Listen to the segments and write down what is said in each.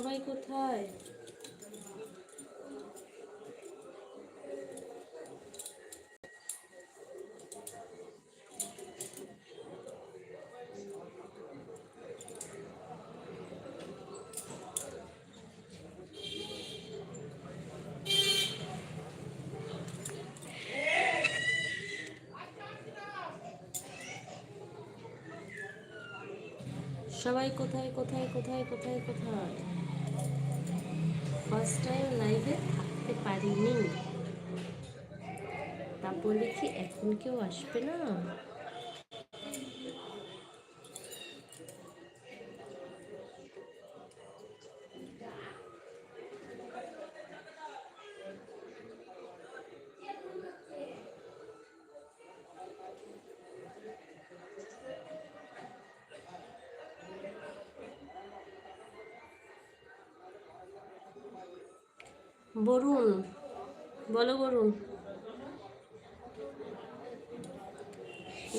সবাই কোথায়? সবাই কোথায় কোথায় কোথায় কোথায় কোথায়? ফার্স্ট টাইম লাইভে থাকতে পারিনি। তা বলে কি এখন কেউ আসবে না। বরুণ, বলো বরুণ।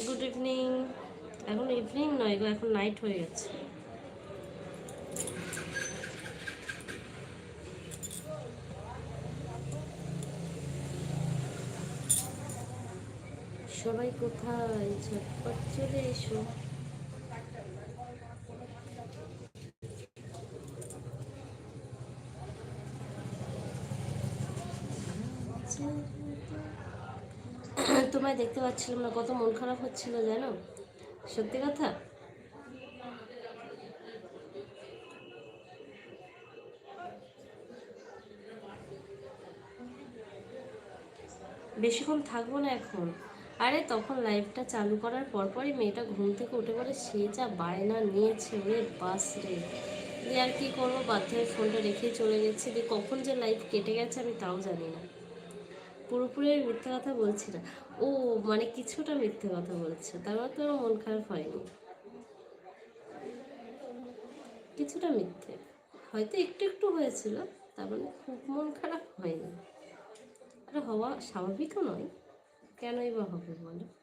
গুড ইভিনিং এখন ইভিনিং নয় গো, এখন নাইট হয়ে গেছে। সবাই কোথায়? ঝটপট চলে এসো। তোমায় দেখতে পাচ্ছিলাম না, কত মন খারাপ হচ্ছিল জানো? সত্যি কথা? বেশিক্ষণ থাকব না এখন। আরে তখন লাইভটা চালু করার পরপরই মেয়েটা ঘুম থেকে উঠে পড়ে সে যা বায়না নিয়েছে ওরে বাস রে। দিয়ে আর কি করব? বাধ্য হয়ে ফোনটা রেখে চলে গেছে। দিয়ে কখন যে লাইভ কেটে গেছে আমি তাও জানি না। পুরোপুরি মিথ্যে কথা বলছি না। ও মানে কিছুটা মিথ্যে কথা বলছে তারপর মানে তো আমার মন খারাপ হয়নি। কিছুটা মিথ্যে। হয়তো একটু একটু হয়েছিল, তার মানে খুব মন খারাপ হয়নি। আর হওয়া স্বাভাবিকও নয়। কেনই বা হবে বলো?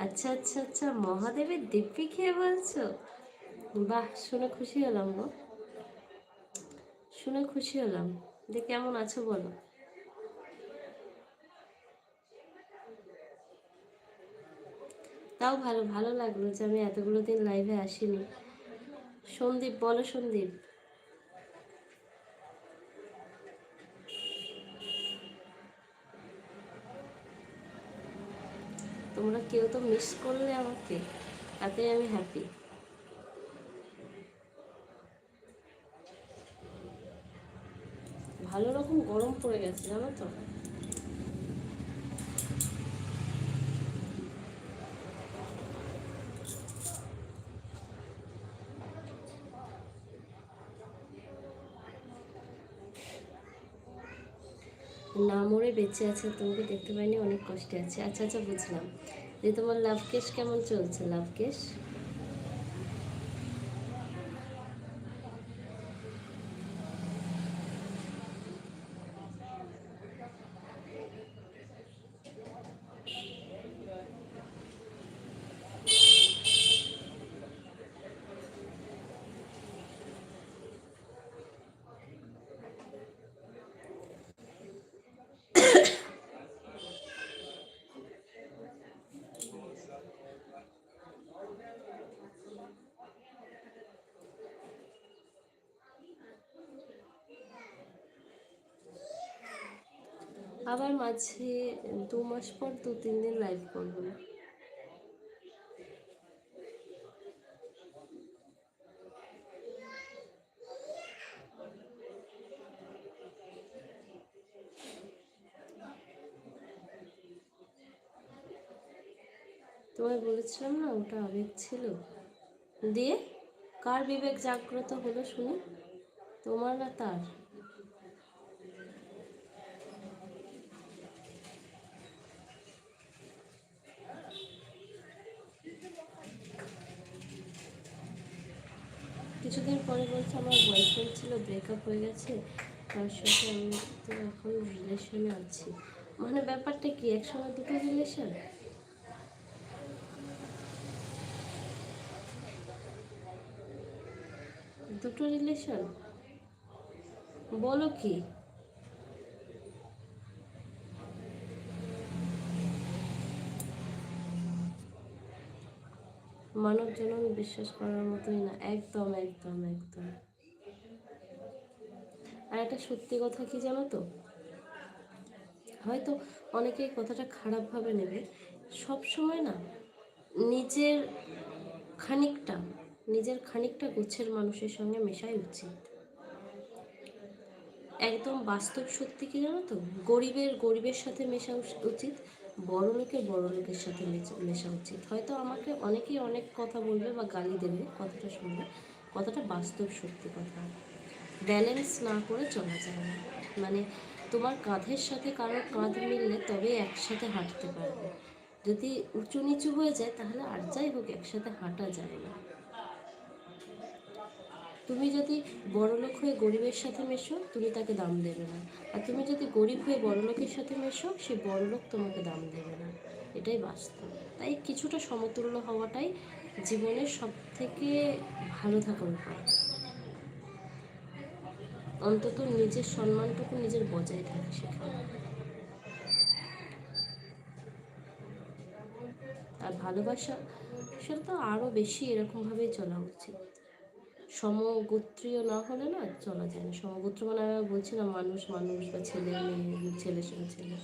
আচ্ছা আচ্ছা আচ্ছা মহাদেবের দিব্যি খেয়ে বলছো? বাহ, শুনে খুশি হলাম গো। শুনে খুশি হলাম। যে কেমন আছো বলো। তাও ভালো ভালো লাগল যে আমি এতগুলো দিন লাইভে আসিনি। সন্দীপ, বলো সন্দীপ। তোমরা কেউ তো মিস করলে আমাকে তাতে আমি হ্যাপি ভালো রকম গরম পড়ে গেছে, জানো তো? না মরে বেঁচে আছে, তোমাকে দেখতে পাইনি, অনেক কষ্টে আছে। আচ্ছা আচ্ছা বুঝলাম। যে তোমার লাভ কেস কেমন চলছে? Love case? আবার মাঝে দু মাস পর দু, তিন দিন লাইভ করব। না তোমায় বলেছিলাম না, ওটা আবেগ ছিল? দিয়ে? কার বিবেক জাগ্রত হলো শুনি? তোমার না তার কিছুদিন পরে বলছে আমার বয়ফ্রেন্ড ছিল ব্রেকআপ হয়ে গেছে, তার সাথে আমি তো এখন রিলেশনে আছি। মানে ব্যাপারটা কি, একসঙ্গে দুটো রিলেশন দুটো রিলেশন বলো কি? মানব জনন বিশ্বাস করার মতোই না, একদম একদম একদম। আর একটা সত্যি কথা কি জানো তো? হয়তো অনেকে কথাটা খারাপভাবে নেবে। সব সময় না নিজের খানিকটা নিজের খানিকটা গুচ্ছের মানুষের সঙ্গে মেশাই উচিত। একদম বাস্তব সত্যি কি জানো তো? গরিবের গরিবের সাথে মেশা উচিত, বড় লোকের বড় লোকের সাথে মেশা উচিত। হয়তো আমাকে অনেকেই অনেক কথা বলবে বা গালি দেবে কথাটা শুনবে। কথাটা বাস্তব সত্যি কথা। ব্যালেন্স না করে চলা যায় না। মানে তোমার কাঁধের সাথে কারোর কাঁধ মিললে তবে একসাথে হাঁটতে পারবে। যদি উঁচু নিচু হয়ে যায় তাহলে আর যাই হোক, একসাথে হাঁটা যায় না। তুমি যদি বড় লোক হয়ে গরিবের সাথে মেশো, তুমি তাকে দাম দেবে না। আর তুমি যদি গরিব হয়ে বড় লোকের সাথে মেশো, সে বড় লোক তোমাকে দাম দেবে না। এটাই বাস্তব। তাই কিছুটা সমতুল্য হওয়াটাই জীবনের সব থেকে ভালো থাকার উপায়। অন্তত নিজের সম্মানটুকু নিজের বজায় থাকে সেখানে। আর ভালোবাসা সেটা তো আরও বেশি এরকমভাবে চলা উচিত। সমগোত্রীয় না হলে না চলা যায় না। সমগোত্র মানে আমি বলছি না মানুষ মানুষ বা ছেলে, মেয়ে, ছেলে সঙ্গে ছেলে।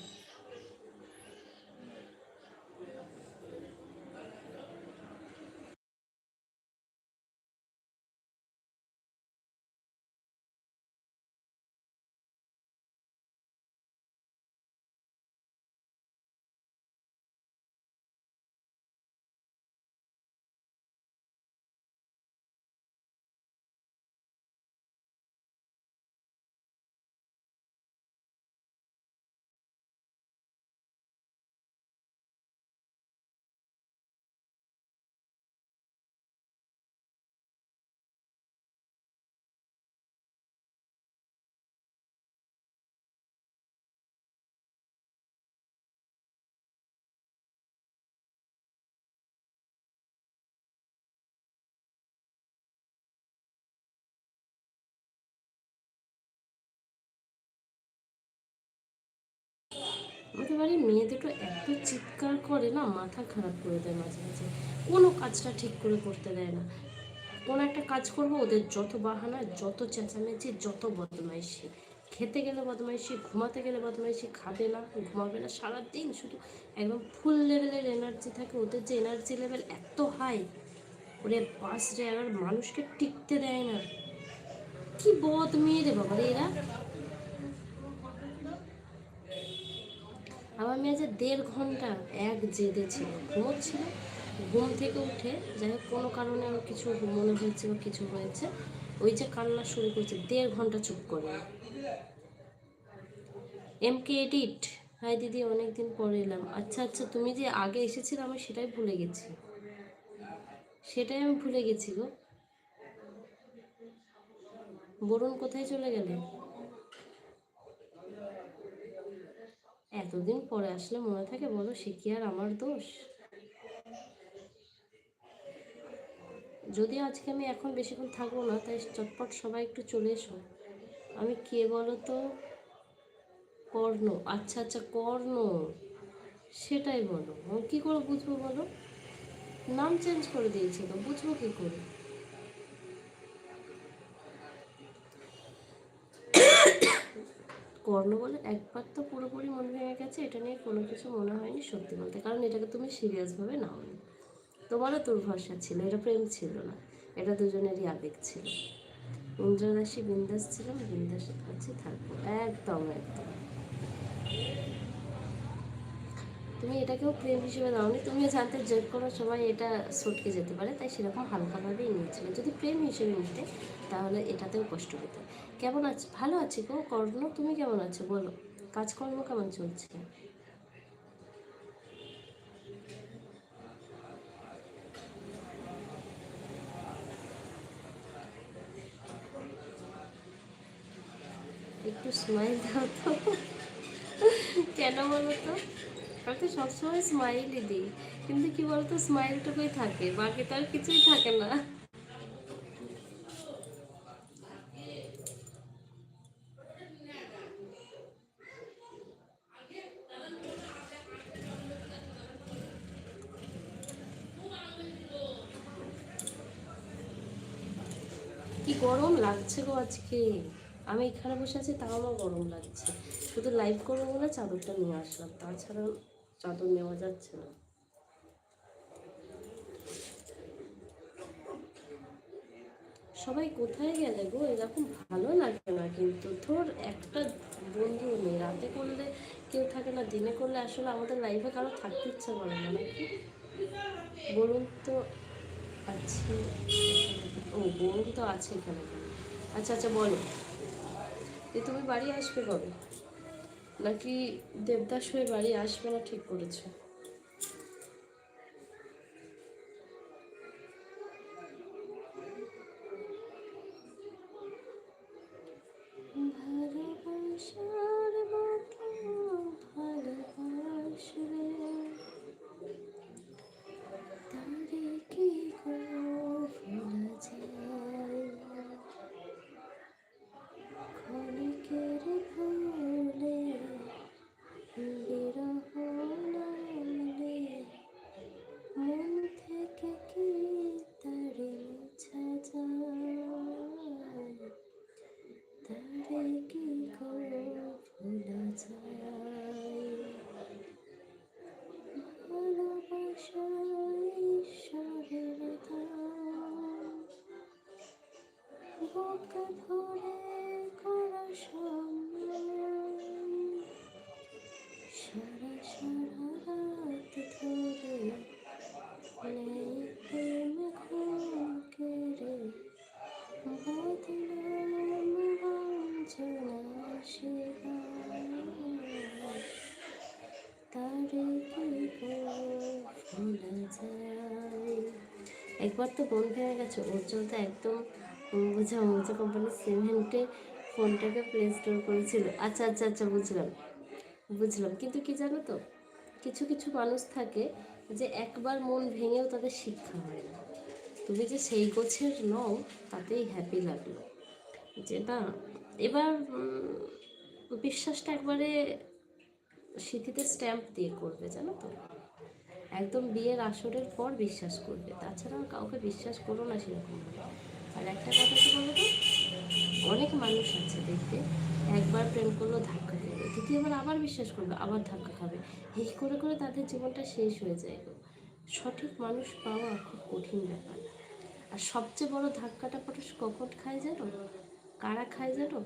আমাদের বাড়ির মেয়ে দুটো এত চিৎকার করে না, মাথা খারাপ করে দেয় মাঝে মাঝে। কোনো কাজটা ঠিক করে করতে দেয় না। কোনো একটা কাজ করব, ওদের যত বাহানা, যত চেঁচামেচি, যত বদমাইশি। খেতে গেলে বদমাইশি, ঘুমাতে গেলে বদমাইশি, খাবে না, ঘুমাবে না। সারাদিন শুধু একদম ফুল লেভেলের এনার্জি থাকে, ওদের যে এনার্জি লেভেল এত হাই ওরে বাস রে আর মানুষকে টিকতে দেয় না। কি বদ মেয়ে রে বাবা এরা। আমার মেয়ে যে দেড় ঘণ্টা এক জেদে ছিল ঘুমোচ্ছিল ঘুম থেকে উঠে যাই হোক কোনো কারণে আমার কিছু মনে হয়েছে বা কিছু হয়েছে, ওই যে কান্না শুরু করেছে, দেড় ঘণ্টা চুপ করে। এম কে এডিট হাই দিদি অনেকদিন পরে এলাম। আচ্ছা আচ্ছা তুমি যে আগে এসেছিলে, আমি সেটাই ভুলে গেছি। সেটাই আমি ভুলে গেছি গো। বরুণ কোথায় চলে গেলে এতদিন পরে আসলে মনে থাকে, বলো সে কি আর আমার দোষ? যদি আজকে আমি এখন বেশিক্ষণ থাকব না, তাই চটপট সবাই একটু চলে এসো। আমি কে বলো তো কর্ণ। আচ্ছা আচ্ছা কর্ণ। সেটাই বলো। কী করে বুঝব বলো? নাম চেঞ্জ করে দিয়েছে তো, বুঝব কী করে? কর্ণ বলে একবার তো পুরোপুরি মনে ভেঙে গেছে, এটা নিয়ে কোনো কিছু মনে হয়নি সত্যি বলতে। কারণ এটাকে তুমি সিরিয়াসভাবে নাও নি তোমারও দুর্ভরসা ছিল, এটা প্রেম ছিল না, এটা দুজনেরই আবেগ ছিল। ইন্দ্রদাসী বিন্দাস ছিলাম বিন্দাস আছি, থাকব। একদম একদম। এটাকেও প্রেম হিসেবে দাওনি তুমিও জানতে যে কোনো সময় এটা সটকে যেতে পারে, তাই সেরকম হালকাভাবেই নিয়েছিলে। যদি প্রেম হিসেবে নিতে, তাহলে এটাতেও কষ্ট হতো। কেমন আছে, ভালো আছি গো, কর্ণ, তুমি কেমন আছো? বলো, কাজকর্ম কেমন চলছে? একটু স্মাইল দাও তো। কেন বলো তো? তো সবসময় স্মাইলই দিই। কিন্তু কি বলতো স্মাইলটুকুই থাকে, বাকি তো আর কিছুই থাকে না। কি গরম লাগছে গো আজকে? আমি এখানে বসে আছি, তাও আমার গরম লাগছে। শুধু লাইভ করব বলে চাদরটা নিয়ে আসলাম, তাছাড়া চাদর নেওয়া যাচ্ছে না। সবাই কোথায় গেলে গো? এরকম ভালো লাগবে না কিন্তু। ধর, একটা বন্ধু নেই। রাতে করলে কেউ থাকে না, দিনে করলে আসলে আমাদের লাইফে কারও থাকতে ইচ্ছা করে না, নাকি? বলুন তো আছে। ও বরুণ তো আছে এখানে। আচ্ছা আচ্ছা বলো। তুমি বাড়ি আসবে কবে? নাকি দেবদাস হয়ে বাড়ি আসবে না ঠিক করেছ? একবার তো বন্ধ হয়ে গেছে, ওর চলতে একদম বোঝা মোজা কোম্পানির সিমেন্টে ফোনটাকে প্লে স্টোর করেছিল। আচ্ছা আচ্ছা আচ্ছা বুঝলাম বুঝলাম। কিন্তু কি জানো তো, কিছু কিছু মানুষ থাকে যে একবার মন ভেঙেও তাদের শিক্ষা হয় না। তুমি যে সেই গোছের নও, তাতেই হ্যাপি লাগল। যে না, এবার বিশ্বাসটা একবারে স্মৃতিতে স্ট্যাম্প দিয়ে করবে, জানো তো? একদম বিয়ের আসরের পর বিশ্বাস করবে। তাছাড়া কাউকে বিশ্বাস করো না সেরকম আর একটা কথা কি বলো তো? অনেক মানুষ আছে দেখবে, একবার প্রেম করল, ধাক্কা খাবে দ্বিতীয়বার আবার বিশ্বাস করবে, আবার ধাক্কা খাবে। এই করে করে তাদের জীবনটা শেষ হয়ে যায় সঠিক মানুষ পাওয়া খুব কঠিন ব্যাপার। আর সবচেয়ে বড় ধাক্কাটা পটস কখন খায় জানো? কারা খায় জানো?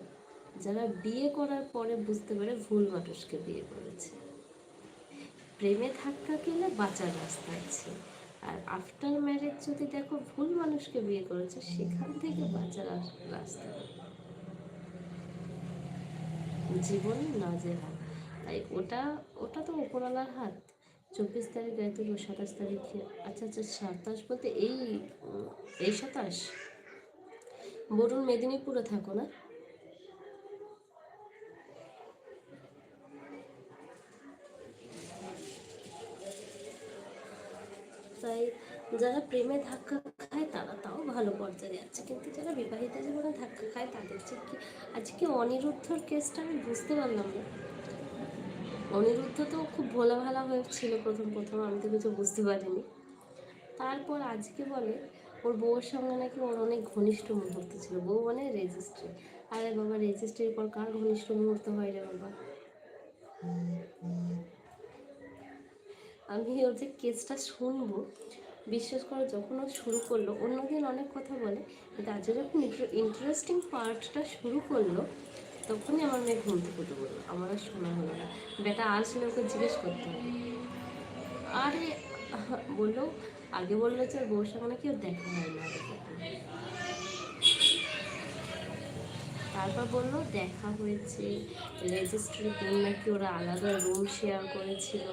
যারা বিয়ে করার পরে বুঝতে পারে ভুল মানুষকে বিয়ে করেছে। প্রেমে ধাক্কা খেলে বাঁচার রাস্তা আছে। আর আফটার ম্যারেজ যদি দেখো ভুল মানুষকে বিয়ে করেছে, সেখান থেকে বাঁচার রাস্তা। জীবন না যে তাই ওটা ওটা তো উপরওয়ালার হাত। চব্বিশ তারিখ গায়ত্রী সাতাশ তারিখে। আচ্ছা আচ্ছা সাতাশ বলতে এই এই সাতাশ? বরুণ মেদিনীপুরে থাকো না? তাই যারা প্রেমে ধাক্কা খায় তারা তাও ভালো পর্যায়ে আছে। কিন্তু যারা বিবাহিত জীবনে ধাক্কা খায় তাদের যে কি আজকে অনিরুদ্ধর কেসটা আমি বুঝতে পারলাম না। অনিরুদ্ধ তো খুব ভোলা ভালা হয়েছিল প্রথম প্রথম, আমি তো কিছু বুঝতে পারিনি। তারপর আজকে বলে, ওর বউয়ের সঙ্গে নাকি ওর অনেক ঘনিষ্ঠ মুহূর্ত ছিল। বউ মানে রেজিস্ট্রি আরে বাবা রেজিস্ট্রির পর কার ঘনিষ্ঠ মুহূর্ত হয় রে বাবা? আমি ওর যে কেসটা শুনব। বিশ্বাস করো, যখন ও শুরু করল, অন্যদিন অনেক কথা বলে, কিন্তু আজ যখন ইন্টারেস্টিং পার্টটা শুরু করল, তখনই আমার মেয়ে ঘুম থেকে উঠে বলল, আমার আর শোনা হলো না। বেটা আসলে ওকে জিজ্ঞেস করতে হবে। আরে, বলল, আগে বলল যে সঙ্গে নাকি ওর দেখা হয় না তারপর বলল, দেখা হয়েছে। রেজিস্ট্রি বোন নাকি ওরা আলাদা রুম শেয়ার করেছিল।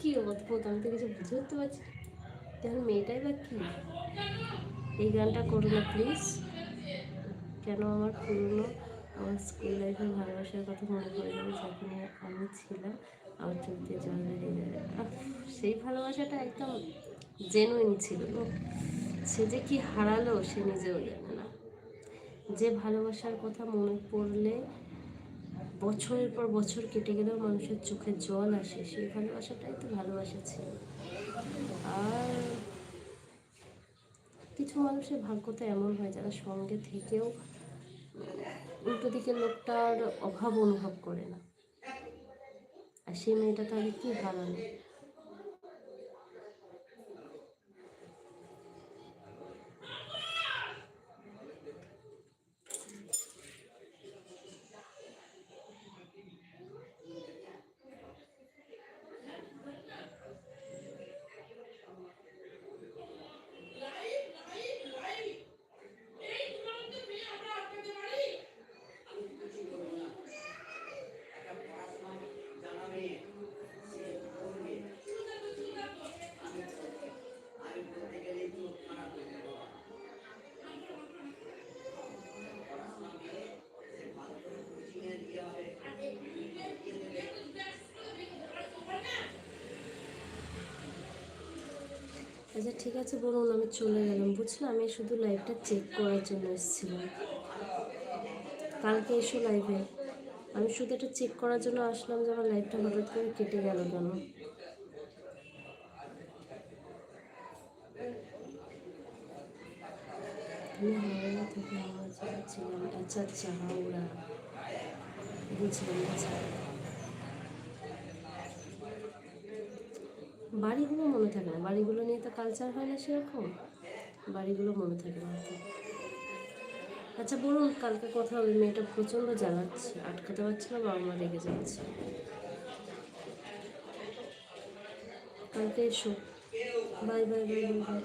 কি অদ্ভুত আমি তো কিছু বুঝে উঠতে পারছি না। দেখুন মেয়েটাই বা কি? এই গানটা করো না প্লিজ কেন আমার পুরনো আমার স্কুল লাইফের ভালোবাসার কথা মনে পড়ে যাবে যখন আমি ছিলাম, আমার চোখ দিয়ে জল বেরিয়ে যাবে সেই ভালোবাসাটা একদম জেনুইন ছিল। সে যে কি হারালো, সে নিজেও জানে না। যে ভালোবাসার কথা মনে পড়লে বছরের পর বছর কেটে গেলেও মানুষের চোখে জল আসে সেই ভালোবাসাটাই তো ভালোবাসা ছিল। আর কিছু মানুষের ভাগ্য তো এমন হয় যারা সঙ্গে থেকেও উল্টো দিকে লোকটার অভাব অনুভব করে না। আর সেই মেয়েটা তাহলে কি হারালো? আচ্ছা ঠিক আছে বলুন, আমি চলে গেলাম। বুঝলে আমি শুধু লাইভটা চেক করার জন্য এসেছিলাম। কালকে এসো লাইভে আমি শুধু এটা চেক করার জন্য আসলাম যে আমার লাইভটা হঠাৎ করে কেটে গেল কেন। থেকে আচ্ছা আচ্ছা হাওড়া। বুঝলাম বুঝলাম বাড়িগুলো মনে থাকে না। বাড়িগুলো নিয়ে তো কালচার হয় না সেরকম। বাড়িগুলো মনে থাকে না। আচ্ছা বলুন, কালকে কথা হবে মেয়েটা প্রচণ্ড জ্বালাচ্ছে, আটকাতে পারছে না বাবা মা রেগে যাচ্ছে? কালকে এসো। Bye bye bye bye bye.